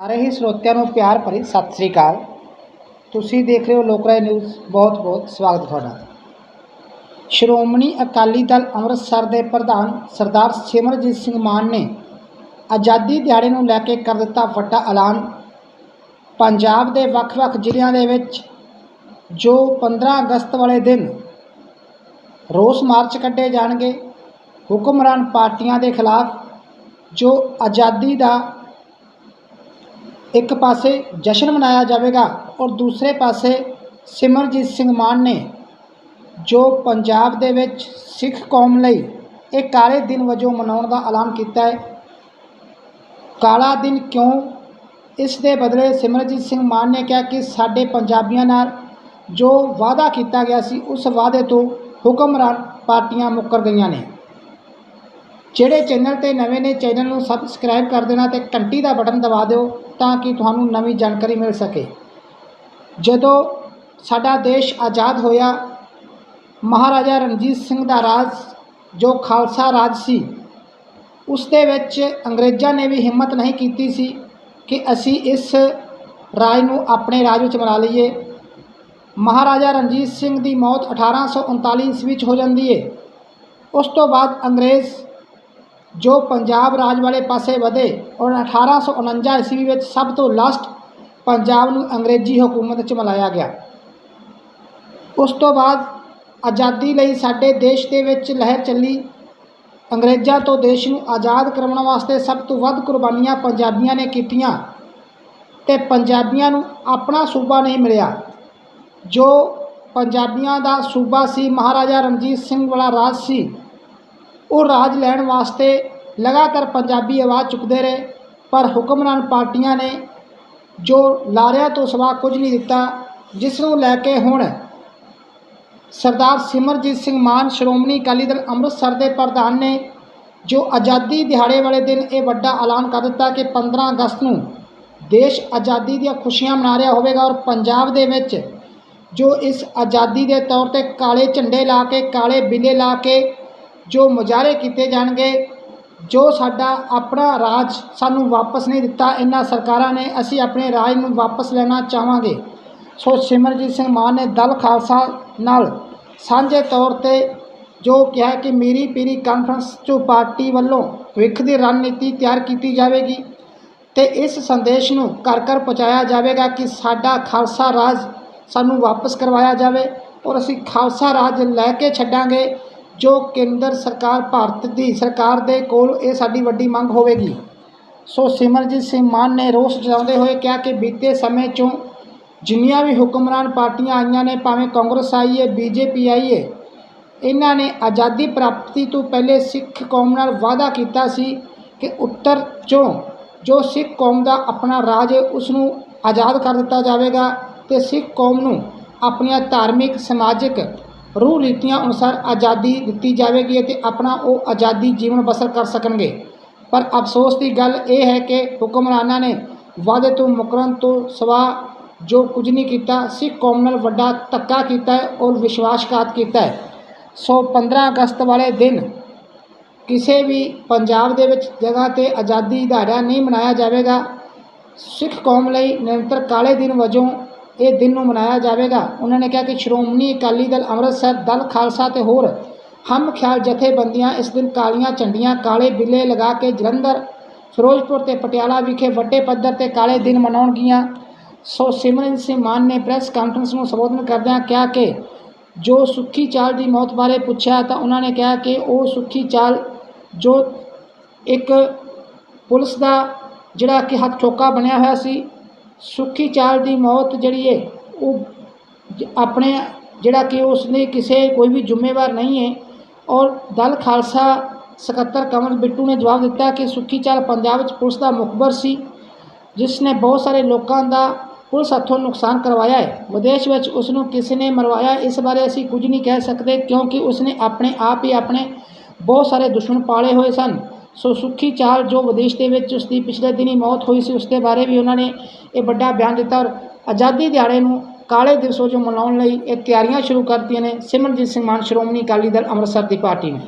ਸਾਰੇ ਹੀ ਸਰੋਤਿਆਂ ਨੂੰ ਪਿਆਰ ਭਰੀ ਸਤਿ ਸ੍ਰੀ ਅਕਾਲ। ਤੁਸੀਂ ਦੇਖ ਰਹੇ ਹੋ ਲੋਕਰਾਏ ਨਿਊਜ਼। ਬਹੁਤ ਬਹੁਤ ਸਵਾਗਤ ਤੁਹਾਡਾ। ਸ਼੍ਰੋਮਣੀ ਅਕਾਲੀ ਦਲ ਅੰਮ੍ਰਿਤਸਰ ਦੇ ਪ੍ਰਧਾਨ ਸਰਦਾਰ ਸਿਮਰਜੀਤ ਸਿੰਘ ਮਾਨ ਨੇ ਆਜ਼ਾਦੀ ਦਿਹਾੜੇ ਨੂੰ ਲੈ ਕੇ ਕਰ ਦਿੱਤਾ ਵੱਡਾ ਐਲਾਨ। ਪੰਜਾਬ ਦੇ ਵੱਖ-ਵੱਖ ਜ਼ਿਲ੍ਹਿਆਂ ਦੇ ਵਿੱਚ ਜੋ 15 ਅਗਸਤ ਵਾਲੇ ਦਿਨ ਰੋਸ ਮਾਰਚ ਕੱਢੇ ਜਾਣਗੇ, ਹੁਕਮਰਾਨ ਪਾਰਟੀਆਂ ਦੇ ਖਿਲਾਫ ਜੋ ਆਜ਼ਾਦੀ ਦਾ ਇੱਕ ਪਾਸੇ ਜਸ਼ਨ ਮਨਾਇਆ ਜਾਵੇਗਾ ਔਰ ਦੂਸਰੇ ਪਾਸੇ ਸਿਮਰਜੀਤ ਸਿੰਘ ਮਾਨ ਨੇ, ਜੋ ਪੰਜਾਬ ਦੇ ਵਿੱਚ ਸਿੱਖ ਕੌਮ ਲਈ ਇਹ ਕਾਲੇ ਦਿਨ ਵਜੋਂ ਮਨਾਉਣ ਦਾ ਐਲਾਨ ਕੀਤਾ ਹੈ। ਕਾਲਾ ਦਿਨ ਕਿਉਂ? ਇਸ ਦੇ ਬਦਲੇ ਸਿਮਰਜੀਤ ਸਿੰਘ ਮਾਨ ਨੇ ਕਿਹਾ ਕਿ ਸਾਡੇ ਪੰਜਾਬੀਆਂ ਨਾਲ ਜੋ ਵਾਅਦਾ ਕੀਤਾ ਗਿਆ ਸੀ, ਉਸ ਵਾਅਦੇ ਤੋਂ ਹੁਕਮਰਾਨ ਪਾਰਟੀਆਂ ਮੁੱਕਰ ਗਈਆਂ ਨੇ। ਜਿਹੜੇ ਚੈਨਲ ਤੇ ਨਵੇਂ ਨੇ, ਚੈਨਲ ਨੂੰ ਸਬਸਕ੍ਰਾਈਬ ਕਰ ਦੇਣਾ ਤੇ ਘੰਟੀ ਦਾ ਬਟਨ ਦਬਾ ਦਿਓ ਤਾਂ ਕਿ ਤੁਹਾਨੂੰ ਨਵੀਂ ਜਾਣਕਾਰੀ ਮਿਲ ਸਕੇ। ਜਦੋਂ ਸਾਡਾ ਦੇਸ਼ ਆਜ਼ਾਦ ਹੋਇਆ, ਮਹਾਰਾਜਾ ਰਣਜੀਤ ਸਿੰਘ ਦਾ ਰਾਜ, ਜੋ ਖਾਲਸਾ ਰਾਜ ਸੀ, ਉਸ ਦੇ ਵਿੱਚ ਅੰਗਰੇਜ਼ਾਂ ਨੇ ਵੀ ਹਿੰਮਤ ਨਹੀਂ ਕੀਤੀ ਸੀ ਕਿ ਅਸੀਂ ਇਸ ਰਾਜ ਨੂੰ ਆਪਣੇ ਰਾਜ ਵਿੱਚ ਬਣਾ ਲਈਏ। ਮਹਾਰਾਜਾ ਰਣਜੀਤ ਸਿੰਘ ਦੀ ਮੌਤ 1839 ਈਸਵੀ ਵਿੱਚ ਹੋ ਜਾਂਦੀ ਹੈ ਉਸ ਤੋਂ ਬਾਅਦ ਅੰਗਰੇਜ਼ ਜੋ ਪੰਜਾਬ ਰਾਜ ਵਾਲੇ ਪਾਸੇ ਵਧੇ ਔਰ 1849 ਈਸਵੀ ਵਿੱਚ ਸਭ ਤੋਂ ਲਾਸਟ ਪੰਜਾਬ ਨੂੰ ਅੰਗਰੇਜ਼ੀ ਹਕੂਮਤ ਵਿੱਚ ਮਿਲਾਇਆ ਗਿਆ। ਉਸ ਤੋਂ ਬਾਅਦ ਆਜ਼ਾਦੀ ਲਈ ਸਾਡੇ ਦੇਸ਼ ਦੇ ਵਿੱਚ ਲਹਿਰ ਚੱਲੀ। ਅੰਗਰੇਜ਼ਾਂ ਤੋਂ ਦੇਸ਼ ਨੂੰ ਆਜ਼ਾਦ ਕਰਵਾਉਣ ਵਾਸਤੇ ਸਭ ਤੋਂ ਵੱਧ ਕੁਰਬਾਨੀਆਂ ਪੰਜਾਬੀਆਂ ਨੇ ਕੀਤੀਆਂ ਤੇ ਪੰਜਾਬੀਆਂ ਨੂੰ ਆਪਣਾ ਸੂਬਾ ਨਹੀਂ ਮਿਲਿਆ। ਜੋ ਪੰਜਾਬੀਆਂ ਦਾ ਸੂਬਾ ਸੀ, ਮਹਾਰਾਜਾ ਰਣਜੀਤ ਸਿੰਘ ਵਾਲਾ ਰਾਜ ਸੀ ਉਹ ਰਾਜ ਲੈਣ ਵਾਸਤੇ ਲਗਾਤਾਰ ਪੰਜਾਬੀ ਆਵਾਜ਼ ਚੁੱਕਦੇ ਰਹੇ, ਪਰ ਹੁਕਮਰਾਨ ਪਾਰਟੀਆਂ ਨੇ ਜੋ ਲਾਰਿਆਂ ਤੋਂ ਸਿਵਾ ਕੁਝ ਨਹੀਂ ਦਿੱਤਾ, ਜਿਸ ਨੂੰ ਲੈ ਕੇ ਹੁਣ ਸਰਦਾਰ ਸਿਮਰਜੀਤ ਸਿੰਘ ਮਾਨ, ਸ਼੍ਰੋਮਣੀ ਅਕਾਲੀ ਦਲ ਅੰਮ੍ਰਿਤਸਰ ਦੇ ਪ੍ਰਧਾਨ ਨੇ ਜੋ ਆਜ਼ਾਦੀ ਦਿਹਾੜੇ ਵਾਲੇ ਦਿਨ ਇਹ ਵੱਡਾ ਐਲਾਨ ਕਰ ਦਿੱਤਾ ਕਿ 15 ਅਗਸਤ ਨੂੰ ਦੇਸ਼ ਆਜ਼ਾਦੀ ਦੀਆਂ ਖੁਸ਼ੀਆਂ ਮਨਾ ਰਿਹਾ ਹੋਵੇਗਾ ਔਰ ਪੰਜਾਬ ਦੇ ਵਿੱਚ ਜੋ ਇਸ ਆਜ਼ਾਦੀ ਦੇ ਤੌਰ ਤੇ ਕਾਲੇ ਝੰਡੇ ਲਾ ਕੇ, ਕਾਲੇ ਬਿੱਲੇ ਲਾ ਕੇ ਜੋ ਮੁਜ਼ਾਹਰੇ ਕੀਤੇ ਜਾਣਗੇ, ਜੋ ਸਾਡਾ ਆਪਣਾ ਰਾਜ ਸਾਨੂੰ ਵਾਪਸ ਨਹੀਂ ਦਿੱਤਾ, ਇਹਨਾਂ ਸਰਕਾਰਾਂ ਨੇ, ਅਸੀਂ ਆਪਣੇ ਰਾਜ ਨੂੰ ਵਾਪਸ ਲੈਣਾ ਚਾਹਾਂਗੇ। ਸੋ ਸਿਮਰਜੀਤ ਸਿੰਘ ਮਾਨ ਨੇ ਦਲ ਖਾਲਸਾ ਨਾਲ ਸਾਂਝੇ ਤੌਰ ਤੇ ਜੋ ਕਿਹਾ ਕਿ ਮੇਰੀ ਪੀਰੀ ਕਾਨਫਰੰਸ ਚੋਂ ਪਾਰਟੀ ਵੱਲੋਂ ਭਵਿੱਖ ਦੀ ਰਣਨੀਤੀ ਤਿਆਰ ਕੀਤੀ ਜਾਵੇਗੀ ਤੇ ਇਸ ਸੰਦੇਸ਼ ਨੂੰ ਘਰ ਘਰ ਪਹੁੰਚਾਇਆ ਜਾਵੇਗਾ ਕਿ ਸਾਡਾ ਖਾਲਸਾ ਰਾਜ ਸਾਨੂੰ ਵਾਪਸ ਕਰਵਾਇਆ ਜਾਵੇ ਔਰ ਅਸੀਂ ਖਾਲਸਾ ਰਾਜ ਲੈ ਕੇ ਛੱਡਾਂਗੇ। ਜੋ ਕੇਂਦਰ ਸਰਕਾਰ ਭਾਰਤ ਦੀ ਸਰਕਾਰ ਦੇ ਕੋਲ ਇਹ ਸਾਡੀ ਵੱਡੀ ਮੰਗ ਹੋਵੇਗੀ। ਸੋ ਸਿਮਰਜੀਤ ਸਿੰਘ ਮਾਨ ਨੇ ਰੋਸ ਜਤਾਉਂਦੇ ਹੋਏ ਕਿਹਾ ਕਿ ਬੀਤੇ ਸਮੇਂ 'ਚੋਂ ਜਿੰਨੀਆਂ ਵੀ ਹੁਕਮਰਾਨ ਪਾਰਟੀਆਂ ਆਈਆਂ ਨੇ, ਭਾਵੇਂ ਕਾਂਗਰਸ ਆਈ ਹੈ ਬੀਜੇਪੀ ਆਈ ਹੈ ਇਹਨਾਂ ਨੇ ਆਜ਼ਾਦੀ ਪ੍ਰਾਪਤੀ ਤੋਂ ਪਹਿਲੇ ਸਿੱਖ ਕੌਮ ਨਾਲ ਵਾਅਦਾ ਕੀਤਾ ਸੀ ਕਿ ਉੱਤਰ 'ਚੋਂ ਜੋ ਸਿੱਖ ਕੌਮ ਦਾ ਆਪਣਾ ਰਾਜ ਹੈ ਉਸ ਨੂੰ ਆਜ਼ਾਦ ਕਰ ਦਿੱਤਾ ਜਾਵੇਗਾ ਤੇ ਸਿੱਖ ਕੌਮ ਨੂੰ ਆਪਣੀਆਂ ਧਾਰਮਿਕ, ਸਮਾਜਿਕ ਰੂਹ ਰੀਤੀਆਂ ਅਨੁਸਾਰ ਆਜ਼ਾਦੀ ਦਿੱਤੀ ਜਾਵੇਗੀ ਅਤੇ ਆਪਣਾ ਉਹ ਆਜ਼ਾਦੀ ਜੀਵਨ ਬਸਰ ਕਰ ਸਕਣਗੇ। ਪਰ ਅਫਸੋਸ ਦੀ ਗੱਲ ਇਹ ਹੈ ਕਿ ਹੁਕਮਰਾਨਾਂ ਨੇ ਵਾਅਦੇ ਤੋਂ ਮੁਕਰਨ ਤੋਂ ਸਵਾ ਜੋ ਕੁਝ ਨਹੀਂ ਕੀਤਾ, ਸਿੱਖ ਕੌਮ ਨਾਲ ਵੱਡਾ ਧੱਕਾ ਕੀਤਾ ਹੈ ਔਰ ਵਿਸ਼ਵਾਸਘਾਤ ਕੀਤਾ ਹੈ। ਸੋ 15 ਅਗਸਤ ਵਾਲੇ ਦਿਨ ਕਿਸੇ ਵੀ ਪੰਜਾਬ ਦੇ ਵਿੱਚ ਜਗ੍ਹਾ ਤੇ ਆਜ਼ਾਦੀ ਦਿਹਾੜਾ ਨਹੀਂ ਮਨਾਇਆ ਜਾਵੇਗਾ। ਸਿੱਖ ਕੌਮ ਲਈ ਨਿਰੰਤਰ ਕਾਲੇ ਦਿਨ ਵਜੋਂ ਇਹ ਦਿਨ ਨੂੰ ਮਨਾਇਆ ਜਾਵੇਗਾ। ਉਹਨਾਂ ਨੇ ਕਿਹਾ ਕਿ ਸ਼੍ਰੋਮਣੀ ਅਕਾਲੀ ਦਲ ਅੰਮ੍ਰਿਤਸਰ, ਦਲ ਖਾਲਸਾ ਤੇ ਹੋਰ ਹਮ ਖਿਆਲ ਜਥੇਬੰਦੀਆਂ ਇਸ ਦਿਨ ਕਾਲੀਆਂ ਝੰਡੀਆਂ ਕਾਲੇ ਬਿੱਲੇ ਲਗਾ ਕੇ ਜਲੰਧਰ, ਫਿਰੋਜ਼ਪੁਰ ਤੇ ਪਟਿਆਲਾ ਵਿਖੇ ਵੱਡੇ ਪੱਧਰ ਤੇ ਕਾਲੇ ਦਿਨ ਮਨਾਉਣਗੀਆਂ। ਸੋ ਸਿਮਰਨ ਸਿੰਘ ਮਾਨ ਨੇ ਪ੍ਰੈਸ ਕਾਨਫਰੰਸ ਨੂੰ ਸੰਬੋਧਨ ਕਰਦਿਆਂ ਕਿਹਾ ਕਿ ਜੋ ਸੁੱਖੀ ਚਾਲ ਦੀ ਮੌਤ ਬਾਰੇ ਪੁੱਛਿਆ ਤਾਂ ਉਹਨਾਂ ਨੇ ਕਿਹਾ ਕਿ ਉਹ ਸੁੱਖੀ ਚਾਲ ਜੋ ਇੱਕ ਪੁਲਿਸ ਦਾ ਜਿਹੜਾ ਕਿ ਹੱਥ ਠੋਕਾ ਬਣਿਆ ਹੋਇਆ ਸੀ ਸੁੱਖੀ ਚਾਲ ਦੀ ਮੌਤ ਜਿਹੜੀ ਹੈ ਉਹ ਆਪਣੇ ਜਿਹੜਾ ਕਿ ਉਸ ਨੇ ਕਿਸੇ ਕੋਈ ਵੀ ਜ਼ਿੰਮੇਵਾਰ ਨਹੀਂ ਹੈ ਔਰ ਦਲ ਖਾਲਸਾ ਸਕੱਤਰ ਕਮਲ ਬਿੱਟੂ ਨੇ ਜਵਾਬ ਦਿੱਤਾ ਕਿ ਸੁੱਖੀ ਚਾਲ ਪੰਜਾਬ ਵਿੱਚ ਪੁਲਿਸ ਦਾ ਮੁਖਬਰ ਸੀ, ਜਿਸ ਨੇ ਬਹੁਤ ਸਾਰੇ ਲੋਕਾਂ ਦਾ ਪੁਲਿਸ ਹੱਥੋਂ ਨੁਕਸਾਨ ਕਰਵਾਇਆ ਹੈ ਵਿਦੇਸ਼ ਵਿੱਚ ਉਸ ਨੂੰ ਕਿਸੇ ਨੇ ਮਰਵਾਇਆ, ਇਸ ਬਾਰੇ ਅਸੀਂ ਕੁਝ ਨਹੀਂ ਕਹਿ ਸਕਦੇ, ਕਿਉਂਕਿ ਉਸ ਨੇ ਆਪਣੇ ਆਪ ਹੀ ਆਪਣੇ ਬਹੁਤ ਸਾਰੇ ਦੁਸ਼ਮਣ ਪਾਲੇ ਹੋਏ ਸਨ। ਸੋ ਸੁੱਖੀ ਚਾਲ ਜੋ ਵਿਦੇਸ਼ ਦੇ ਵਿੱਚ ਉਸ ਦੀ ਪਿਛਲੇ ਦਿਨੀ ਮੌਤ ਹੋਈ ਸੀ ਉਸ ਦੇ ਬਾਰੇ ਵੀ ਉਹਨਾਂ ਨੇ ਇਹ ਵੱਡਾ ਬਿਆਨ ਦਿੱਤਾ ਔਰ ਆਜ਼ਾਦੀ ਦਿਹਾੜੇ ਨੂੰ ਕਾਲੇ ਦਿਵਸ ਵਜੋਂ ਮਨਾਉਣ ਲਈ ਇਹ ਤਿਆਰੀਆਂ ਸ਼ੁਰੂ ਕਰਤੀਆਂ ਨੇ। ਸਿਮਰਨਜੀਤ ਸਿੰਘ ਮਾਨ, ਸ਼੍ਰੋਮਣੀ ਅਕਾਲੀ ਦਲ ਅੰਮ੍ਰਿਤਸਰ ਦੀ ਪਾਰਟੀ ਨੇ।